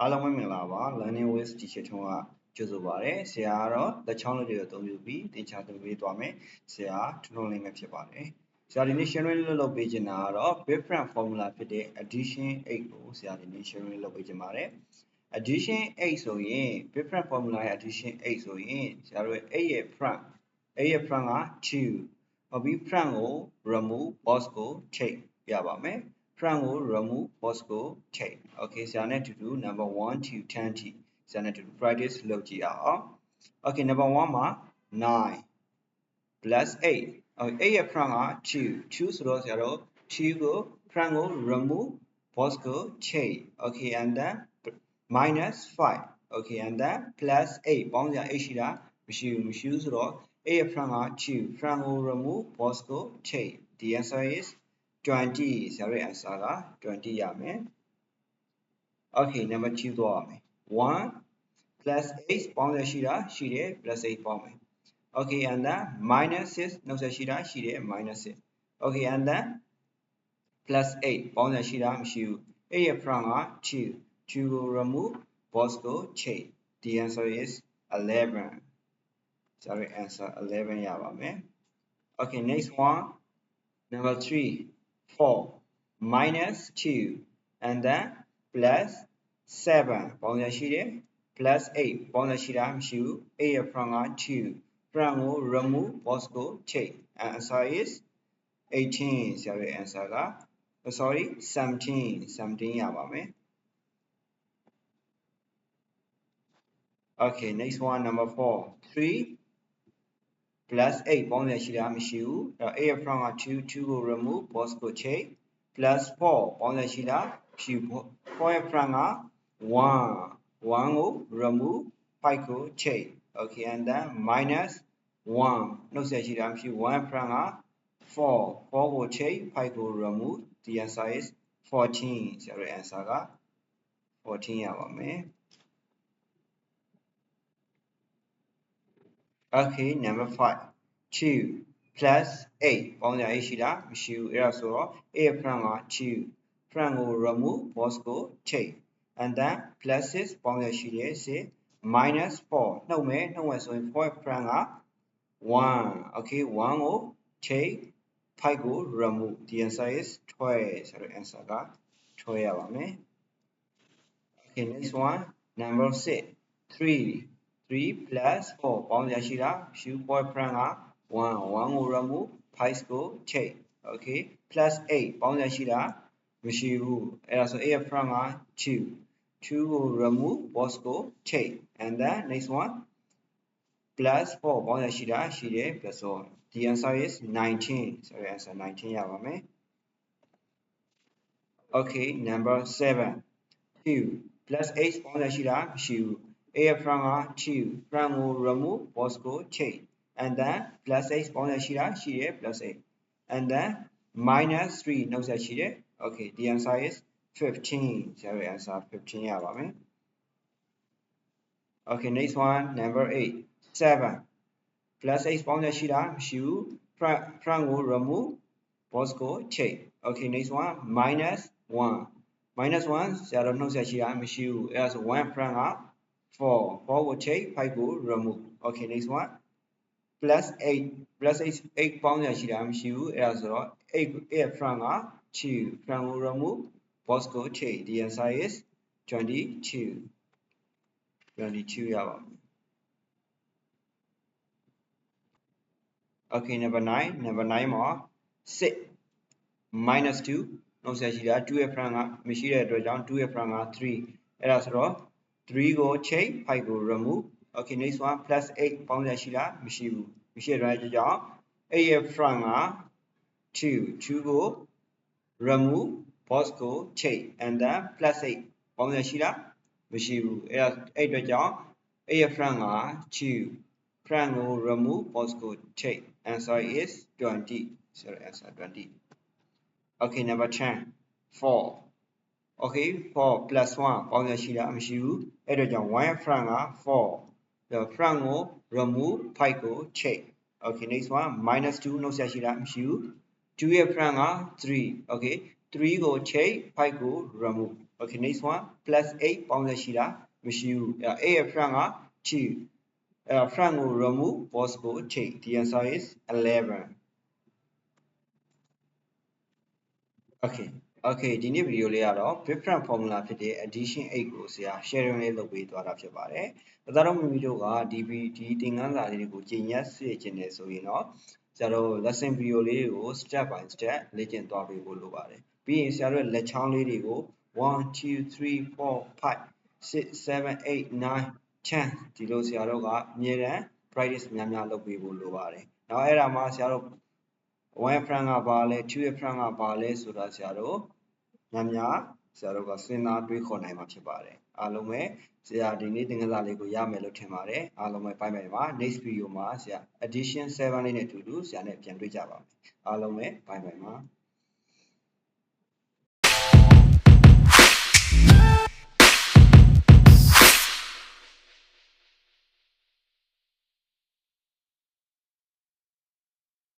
အားလုံးပဲမင်္ဂလာပါ Learning with Teacher ထုံးကကြိုဆိုပါရစေဆရာကတော့လက်ချောင်းလေးတွေအသုံးပြုပြီးသင်ချာသင်ပေးသွားမယ်ဆရာထုံးထုံးလေးပဲဖြစ်ပါတယ်ဆရာဒီနေ့ sharing လုပ်လုပ်ပေးချင်တာကတော့ different formula ဖြစ်တဲ့ addition 8ကိုဆရာဒီနေ့ sharing လုပ်ပေးချင်ပါတယ် addition 8ဆိုရင် different formula ရဲ့ addition 8ဆိုရင်ဆရာတို့8ရဲ့ front 8ရဲ့ front က2ဟုတ်ပြီ front ကို remove box ကို take ပြပါမယ် front ကို remove box ကို take okay ဆရာနဲ့အတူတူ number 1 to 10 t ဆရာနဲ့အတူတူ practice လုပ်ကြည့်အောင် okay number 1မှာ9 plus 8 okay 8ရဲ့ front က2 2ဆိုတော့ဆရာတို့2ကို front ကို remove box ကို take okay and then minus 5 okay and then plus 8ပေါင်းစရာ8ရှိတာမရှိဘူးမရှိဘူးဆိုတော့ a ရဲ့ front က2 front ကို remove box ကို take the answer is 20ဆရာတို့ answer က20ရမယ် okay number 2သွားရမယ်1 plus 8ပေါင်းရရှိတာရှိတယ် plus 8ပေါင်းမယ် okay and then minus 6နှုတ်ဆက်ရှိတာရှိတယ် minus 6 okay and then plus 8ပေါင်းရရှိတာမရှိဘူး8ရဲ့ front က2 2ကို remove box ကို change the answer is 11 sorry answer 11ရပါမယ် okay next one number 3 4 minus 2 and then plus 7ပေါင်းရရှိတယ် plus 8ပေါင်းရရှိတာမရှိဘူး8ရဲ့ front က2 front ကို remove box ကို take answer is 18ဆရာရဲ့ answer က sorry 17 17ရပါမယ် okay next one number 4 3 plus 8ပေါင်းရရှိတာမရှိဘူးအဲ့တော့ a ရဲ့ front က2 2ကို remove box ကို take plus 4ပေါင်းရရှိတာမရှိဘူး4ရဲ့ front က1 1ကို remove 5ကို take okay and then minus 1နှုတ်ဆက်ရှိတာမရှိဘူး1 front က4 4ကို take 5ကို remove the answer is 14ဆရာတို့ answer က14ရပါမယ် Okay, number 5. 2 plus 8ပေါင်းစရာ8ရှိတာမရှိဘူးအဲ့ဒါဆိုတော့ a front က2 front ကို remove box ကို take and then plus 6ပေါင်းစရာရှိတယ်6 minus 4နှုတ်မယ်နှုတ်မယ်ဆိုရင်4 front က1 okay 1ကို take 5ကို remove the answer is 12ဆိုတော့ answer က12ရပါမယ် okay next one number 6 3 3 plus 4ပေါင်းရရှိတာ shoe boyfriend က1 1ကို remove 5ကို take okay plus 8ပေါင်းရရှိတာမရှိဘူးအဲ့ဒါဆို a front က2 2ကို remove box ကို take and then next one plus 4ပေါင်းရရှိတာရှိတယ် plus 1 the answer is 19 so answer 19ရပါမယ် okay number 7 2 plus 8ပေါင်းရရှိတာမရှိဘူး a front က2 front ကို remove box ကို change and then plus 8ပေါင်းရရှိတာရှိတယ် plus 8 and then minus 3နှုတ်ဆက်ရှိတယ် okay the answer is 15ဆရာရဲ့ answer 15ရပါမယ် okay next one number 8 7 plus 8ပေါင်းရရှိတာမရှိဘူး front front ကို remove box ကို change okay next one minus 1 minus 1ဆရာတို့နှုတ်ဆက်ရှိတာမရှိဘူးအဲဒါဆို1 front က 4 4ကို take 5ကို remove okay next one plus 8 plus 8 8ပေါင်းရရှိတာမရှိဘူးအဲ့ဒါဆိုတော့8 8 front က2 front ကို remove box ကို take the answer is 22 22ရပါမယ် okay number 9 number 9မှာ6 minus 2နှုတ်ဆက်ရှိတာ2ရဲ့ front ကမရှိတဲ့အတွက်ကြောင့်2ရဲ့ front က3အဲ့ဒါဆိုတော့ 3ကို change 5ကို remove okay next one plus 8ပေါင်းရရှိလားမရှိဘူးမရှိတဲ့အတွက်ကြောင့်8ရဲ့ front က2 2ကို remove box ကို change and then plus 8ပေါင်းရရှိလားမရှိဘူးအဲ့ဒါအဲ့အတွက်ကြောင့်8ရဲ့ front က2 front ကို remove box ကို change answer is 20 so answer 20 okay number 10 4 okay 4 plus 1ပေါင်းရရှိတာမရှိဘူးအဲ့တော့ကြောင့်1 front က4 the front ကို remove 5ကို check okay next one minus 2နှုတ်ဆက်ရှိတာမရှိဘူး 2ရဲ့ front က3 okay 3ကို change 5ကို remove okay next one plus 8ပေါင်းဆက်ရှိတာမရှိဘူးအဲ့8ရဲ့ front က2အဲ့ front ကို remove boss ကို change the answer is 11 okay Okay ဒီနေ့ဗီဒီယိုလေးကတော့ different formula ဖြစ်တဲ့ addition 8ကိုဆရာ sharing လေးလုပ်ပေးသွားတာဖြစ်ပါတယ်။ဒါတော့မိမိတို့ကဒီဒီသင်ခန်းစာလေးတွေကိုကျင့်ရစေချင်တယ်ဆိုရင်တော့ဆရာတို့ lesson video လေးတွေကို step by step လေ့ကျင့်သွားပေးဖို့လိုပါတယ်။ပြီးရင်ဆရာတို့ရဲ့လက်ချောင်းလေးတွေကို1 2 3 4 5 6 7 8 9 10ဒီလိုဆရာတို့ကအမြဲတမ်း practice များများလုပ်ပေးဖို့လိုပါတယ်။နောက်အဲ့ဒါမှဆရာတို့ 1 front ကဘာလဲ2 front ကဘာလဲဆိုတာဆရာတို့များများဆရာတို့ကစဉ်းစားတွေးခေါ်နိုင်မှာဖြစ်ပါတယ်အားလုံးပဲဆရာဒီနေ့သင်ခန်းစာလေးကိုရမယ်လို့ထင်ပါတယ်အားလုံးပဲပိုင်းပိုင်းပါ next video မှာဆရာ addition 7လေးနဲ့အတူတူဆရာနဲ့ပြန်တွေ့ကြပါမယ်အားလုံးပဲပိုင်းပိုင်းပါ